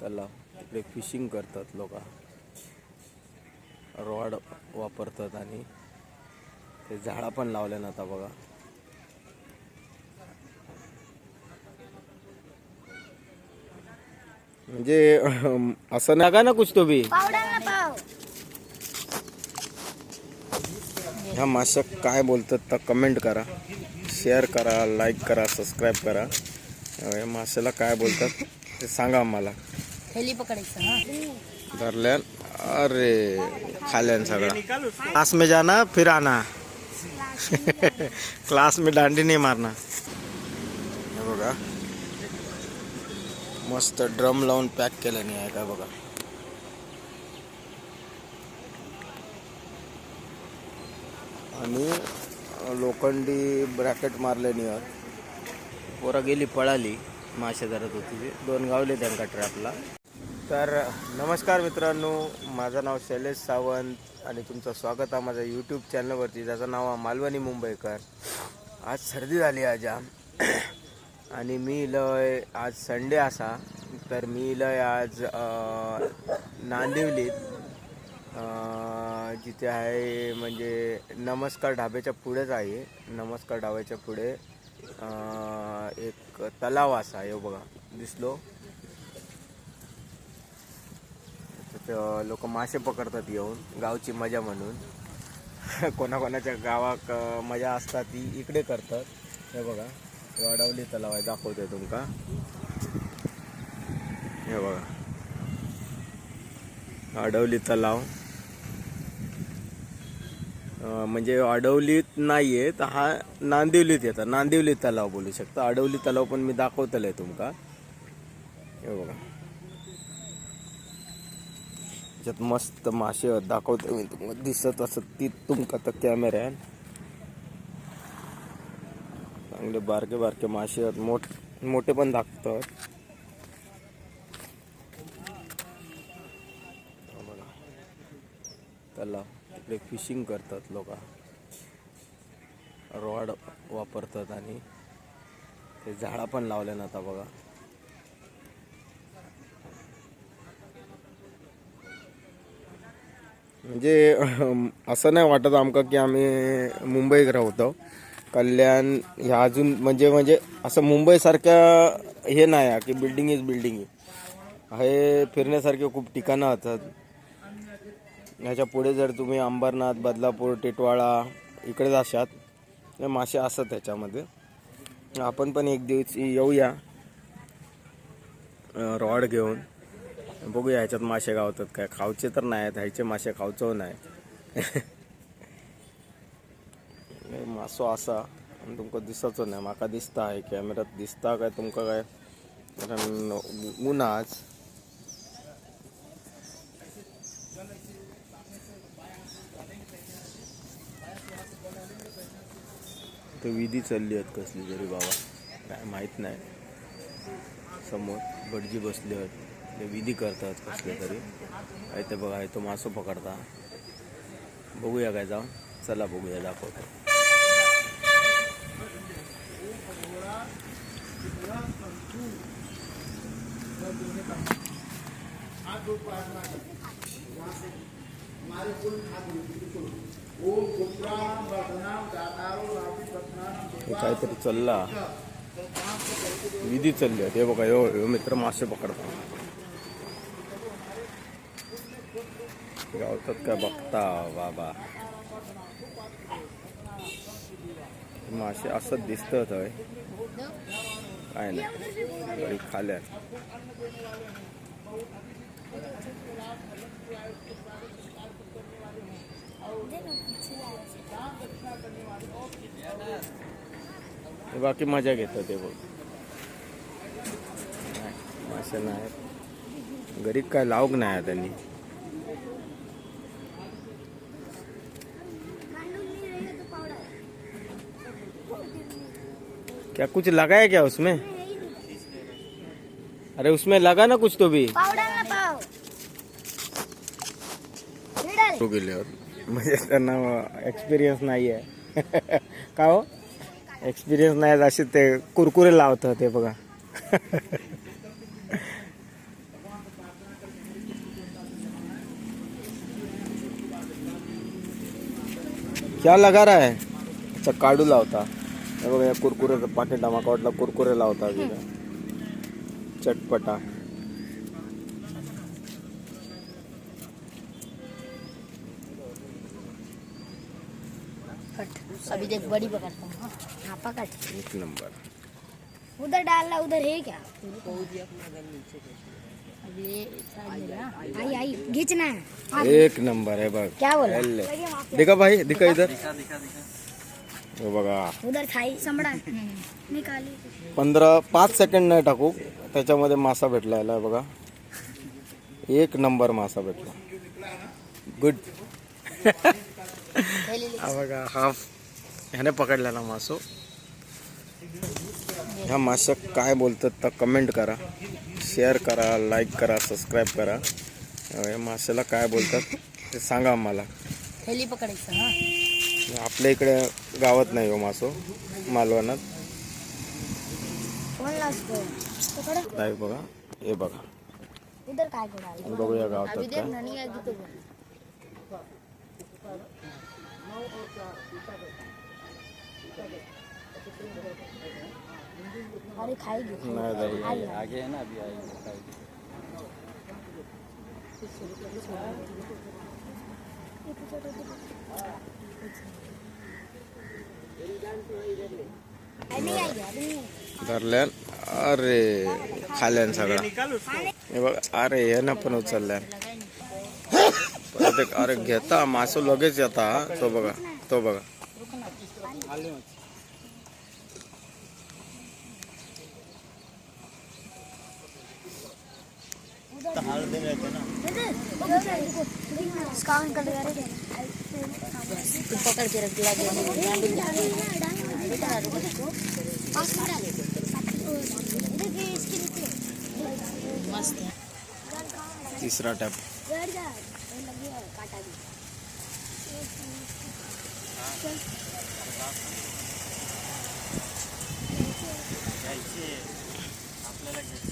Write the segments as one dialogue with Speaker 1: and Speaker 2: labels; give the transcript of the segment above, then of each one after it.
Speaker 1: तलाव तिकडे फिशिंग करतात लोक. रॉड वापरतात आणि ते झाडा पण लावले ना आता बघा. म्हणजे असं नका ना कुछ तो भी
Speaker 2: पाव.
Speaker 1: ह्या माशा काय बोलतात तर कमेंट करा. शेअर करा लाईक करा सबस्क्राईब करा. या माशाला काय बोलतात ते सांगा आम्हाला.
Speaker 2: हेली पकडायचं हा
Speaker 1: अरे खाल्यान सगळं। क्लास में जाना, फिर आना। क्लास में दांडी नहीं मारना। हे मस्त ड्रम लावून पॅक केलं नाही आहे का बघा। आणि लोखंडी ब्रॅकेट मारले नाही पोरा गेली पळाली, मासे धरत होती. दोन गावले त्यांका ट्रॅपला तर नमस्कार मित्रांनो माझं नाव शैलेश सावंत आणि तुमचं स्वागत आहे माझ्या यूट्यूब चॅनलवरती ज्याचं नाव आहे मालवणी मुंबईकर. आज सर्दी झाली आज जाम आणि मी इलय आज संडे असा तर मी इलय आज नांदिवलीत जिथे आहे म्हणजे नमस्कार ढाब्याच्या पुढेच आहे. नमस्कार ढाब्याच्या पुढे एक तलाव असा हे बघा दिसलो. लोक मासे पकडतात येऊन गावची मजा म्हणून. कोणाकोणाच्या गावाक मजा असतात ती इकडे करतात. हे बघा हे अडवली तलाव आहे दाखवतोय तुमका. हे बघा. अडवली तलाव. म्हणजे अडवलीत नाही आहे तर हा नांदिवलीत येतात. नांदिवली तलाव बोलू शकता. अडवली तलाव पण मी दाखवतले तुमका. हे बघा. त्याच्यात मस्त मासे दाखवतो मी तुम्हाला. दिसत असत ती तुमका तर कॅमेऱ्यान चांगले बारके बारके मासे आहेत. मोठ मोठे पण दाखवतात. त्याला तिकडे फिशिंग करतात लोक. रॉड वापरतात आणि ते झाडा पण लावले ना आता बघा. म्हणजे असं नाही वाटत आमका की आम्ही मुंबईत राहतो. कल्याण ह्या अजून म्हणजे म्हणजे असं मुंबईसारख्या हे नाही आहे की बिल्डिंग इज बिल्डिंग हे फिरण्यासारखे खूप ठिकाणं असतात. ह्याच्या पुढे जर तुम्ही अंबरनाथ बदलापूर टिटवाळा इकडे जाशात हे मासे असतात त्याच्यामध्ये. आपण पण एक दिवस येऊया. रॉड घेऊन. बघूया ह्याच्यात मासे गावतात काय. खावचे तर नाही आहेत ह्याचे मासे खावचो नाही. मासो असा. आणि तुमका दिसचो नाही. माका दिसता आहे कॅमेऱ्यात दिसता काय तुमका काय. कारण ऊन आज. तर विधी चालली आहेत कसली तरी बाबा. काय माहीत नाही. समोर भटजी बसले आहेत. ते विधी करतात कसले तरी. आहे ते बघा आहे तो मासो पकडता. बघूया काय जाऊन. चला बघूया दाखवतो. काहीतरी चालला. विधी चालली आहे. ते बघा यो मित्र मासे पकडता. गावतात काय बघता बाबा मासे असं दिसतात होय काय नाही गडी खाल्या हे बाकी मजा घेतात ते बघ नाही, मासे नाही गरीब काय लावक नाही आहे त्यांनी क्या कुछ लगा है क्या उसमें? अरे उसमें लगा ना कुछ तो भी।
Speaker 2: के लिए है मुझे
Speaker 1: तो ना का हो। एक्सपीरियंस नहीं है ते कुरकुरे लावत ते क्या लगा रहा है? अच्छा काडू लावता। हे बघा या कुरकुरे पाकिट माका वाटला कुरकुरे लावता तिथे चटपटा।
Speaker 2: कट। अभी देख बड़ी पकड़ता हूँ हाँ, हाँ पकड़।
Speaker 1: एक नंबर।
Speaker 2: उधर डालना उधर है क्या? अभी ये साइड में ना। आई आई खींचना है। हाँ,
Speaker 1: एक नंबर आहे बघ
Speaker 2: क्या बोला?
Speaker 1: हल्ले. दिखा भाई दिखा इधर। हे बघा.
Speaker 2: उधर थाई समड़ा निकाली.
Speaker 1: पंधरा पाच सेकंड नाही टाकू. त्याच्यामध्ये मासा भेटला याला बघा. एक नंबर मासा भेटला. गुड। हा बघा हा. ह्याने पकडलेला मासो. ह्या माशा काय बोलतात तर कमेंट करा. शेअर करा लाईक करा सबस्क्राईब करा. या माशाला काय बोलतात ते सांगा आम्हाला.
Speaker 2: थैली पकड़ायचं हा.
Speaker 1: आपल्या इकडे गावात नाही हो मासो मालवणात. नाही बघा हे बघा. आणि बघूया
Speaker 2: अभी
Speaker 1: गावात
Speaker 2: देख
Speaker 1: काय
Speaker 2: ननी तो अरे
Speaker 1: नाही
Speaker 2: अभी नहीं. आएगी
Speaker 1: धरल्यान अरे खाल्यान सगळं. हे बघ अरे हे ना पण उचलल्यान. परत एक अरे घेता मासो लगेच येता तो बघा तो बघा.
Speaker 2: इसका अंकल वगैरह तू पकड़ के रख दिला मस्त है
Speaker 1: तिसरा टॅप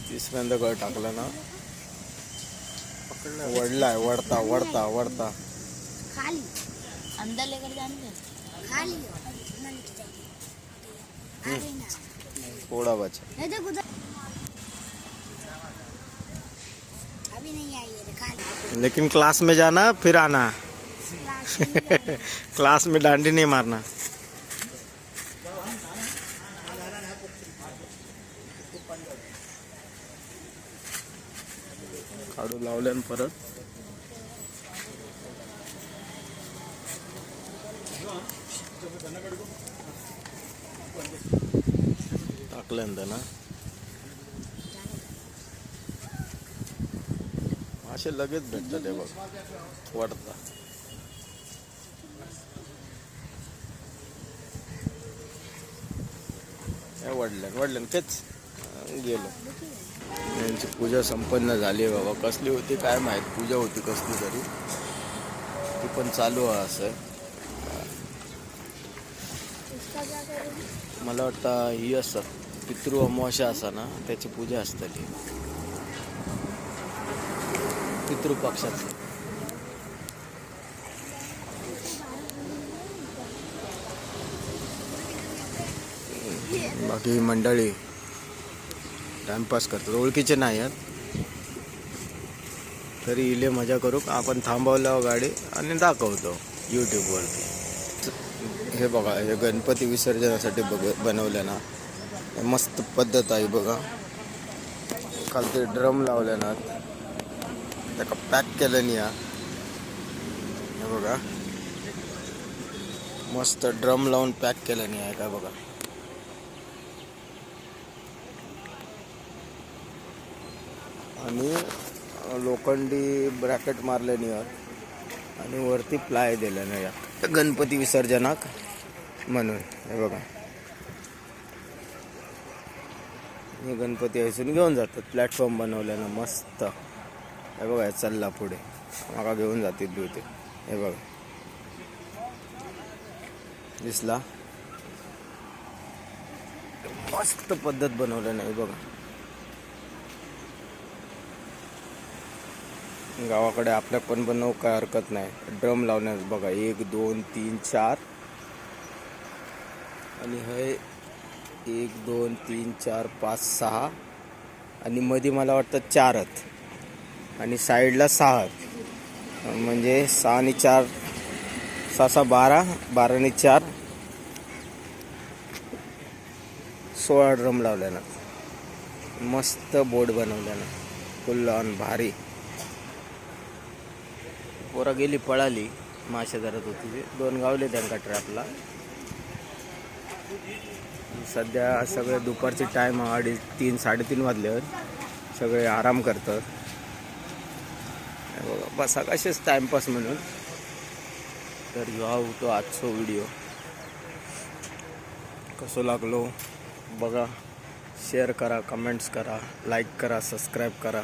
Speaker 1: तिसऱ्यांदा गळ टाकला ना. वडलाय वडता वडता वडता.
Speaker 2: खाली. अंदर लेकर जाएँगे खाली.
Speaker 1: थोडा बचा.
Speaker 2: अभी नहीं आई खाली.
Speaker 1: लेकिन क्लास में जाना फिर आना. क्लास में डांडी नहीं मारना. आडू लावल्यान परत टाकल्यानंतर ना मासे लगेच भेटतात हे बघ. वाढता. हे वडल्यान वडल्यान तेच. गेलं गेलो. यांची पूजा संपन्न झाली आहे बाबा. कसली होती काय माहीत? पूजा होती कसली तरी. ती पण चालू आहे असं. मला वाटतं ही असतात पितृ अमावस्या असा ना त्याची पूजा असतली पितृपक्षाची बाकी मंडळी टाइमपास करतात. ओळखीचे नाही आहेत. तरी इले मजा करू. आपण थांबवलं हो गाडी आणि दाखवतो यूट्यूबवरती हे बघा हे गणपती विसर्जनासाठी बघ बनवलं ना. हे मस्त पद्धत आहे बघा. खालते ड्रम लावले ना. त्याका पॅक केलं नाही हे बघा. मस्त ड्रम लावून पॅक केलं नाही आहे काय बघा. आणि लोखंडी ब्रॅकेट मारले नियर आणि वरती प्लाय दिले नाही या गणपती विसर्जनाक म्हणून हे बघा. हे गणपती हसून घेऊन जातात. प्लॅटफॉर्म बनवल्यानं मस्त. हे बघा चालला पुढे. माका घेऊन जातील दुते हे बघा. दिसला? मस्त पद्धत बनवलं नाही बघा. गावाकडे आपल्या पण बनवू काय हरकत नाही. ड्रम लावण्यास बघा एक दोन तीन चार. आणि हे एक दोन तीन चार पाच सहा. आणि मध्ये मला वाटतं चारच आणि साईडला सहा म्हणजे सहा आणि चार सहा सहा बारा बारा आणि चार. सोळा ड्रम लावल्यानं. मस्त बोर्ड बनवल्यानं. फुल ऑन भारी. पोरा गेली पळाली. मासे धरत होती ती. दोन गावले त्यांना ट्रॅपला सध्या सगळे दुपारचे टाईम अडीच तीन साडेतीन वाजल्यावर सगळे आराम करतात. बघा, बसा कसेच टाइमपास म्हणून. तर ह्यो हा होतो आजचो व्हिडिओ कसो लागलो? बघा शेअर करा कमेंट्स करा लाईक करा सबस्क्राईब करा.